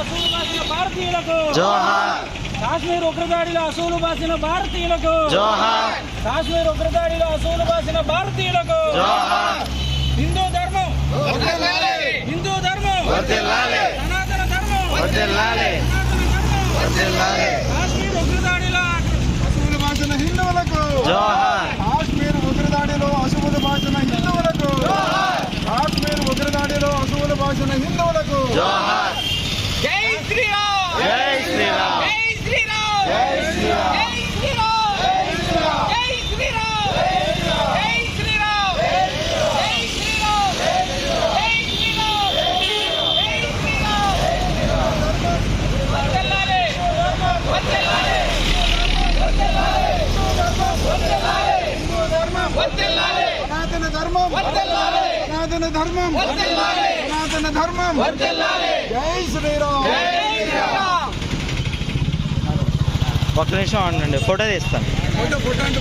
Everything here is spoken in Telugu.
అసూలు బాసిన భారతీయులకు. జోహార్. కాశ్మీర్ ఉగ్రదాడిలో అసూలు బాసిన భారతీయులకు. జోహార్. కాశ్మీర్ ఉగ్రదాడిలో అసూలు బాసిన భారతీయులకు. జోహార్. హిందూ ధర్మం. హిందూ ధర్మం. సనాతన ధర్మం. కాశ్మీర్ ఉగ్రదాడిలో అశువులు బాసిన హిందువులకు. జోహార్. కాశ్మీర్ ఉగ్రదాడిలో అశువులు బాసిన హిందువులకు కాశ్మీర్ ఉగ్రదాడిలో అశువులు బాసిన హిందువులకు. జోహార్. ధర్మం. సనాతన ధర్మం. సనాతన ధర్మం. జై శ్రీరామ్. ఒక్క నిమిషం ఉండండి ఫోటో తీస్తాను. ఫోటో ఫోటో అంటే